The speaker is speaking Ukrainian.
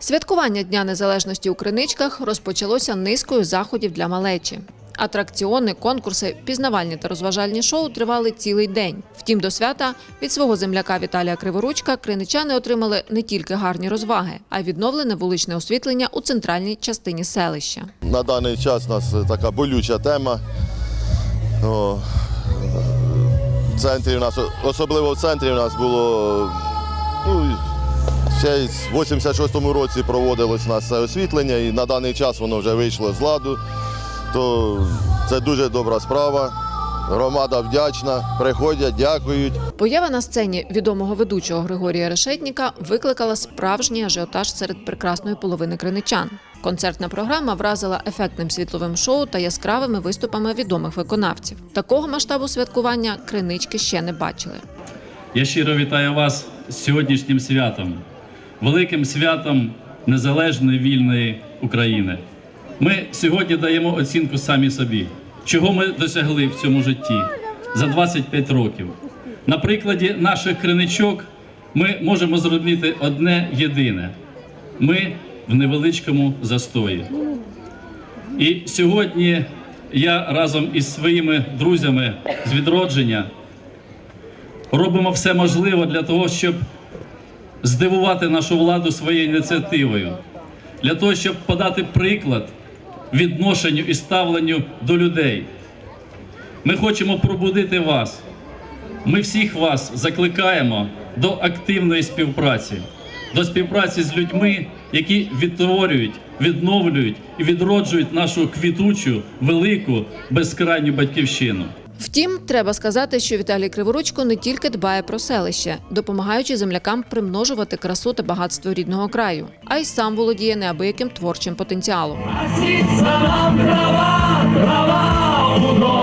Святкування Дня Незалежності у Криничках розпочалося низкою заходів для малечі. Атракціони, конкурси, пізнавальні та розважальні шоу тривали цілий день. Втім, до свята від свого земляка Віталія Криворучка криничани отримали не тільки гарні розваги, а й відновлене вуличне освітлення у центральній частині селища. На даний час у нас така болюча тема. В центрі у нас, особливо в центрі у нас було, ну, ще й в 86-му році проводилось у нас це освітлення, і на даний час воно вже вийшло з ладу. То це дуже добра справа. Громада вдячна, приходять, дякують. Поява на сцені відомого ведучого Григорія Решетніка викликала справжній ажіотаж серед прекрасної половини криничан. Концертна програма вразила ефектним світловим шоу та яскравими виступами відомих виконавців. Такого масштабу святкування кринички ще не бачили. Я щиро вітаю вас з сьогоднішнім святом, великим святом незалежної вільної України. Ми сьогодні даємо оцінку самі собі, чого ми досягли в цьому житті за 25 років. На прикладі наших криничок ми можемо зробити одне єдине: ми в невеличкому застої. І сьогодні я разом із своїми друзями з відродження робимо все можливе для того, щоб здивувати нашу владу своєю ініціативою, для того, щоб подати приклад відношенню і ставленню до людей. Ми хочемо пробудити вас. Ми всіх вас закликаємо до активної співпраці, до співпраці з людьми, які відтворюють, відновлюють і відроджують нашу квітучу, велику, безкрайню батьківщину. Втім, треба сказати, що Віталій Криворучко не тільки дбає про селище, допомагаючи землякам примножувати красу та багатство рідного краю, а й сам володіє неабияким творчим потенціалом. Трава, трава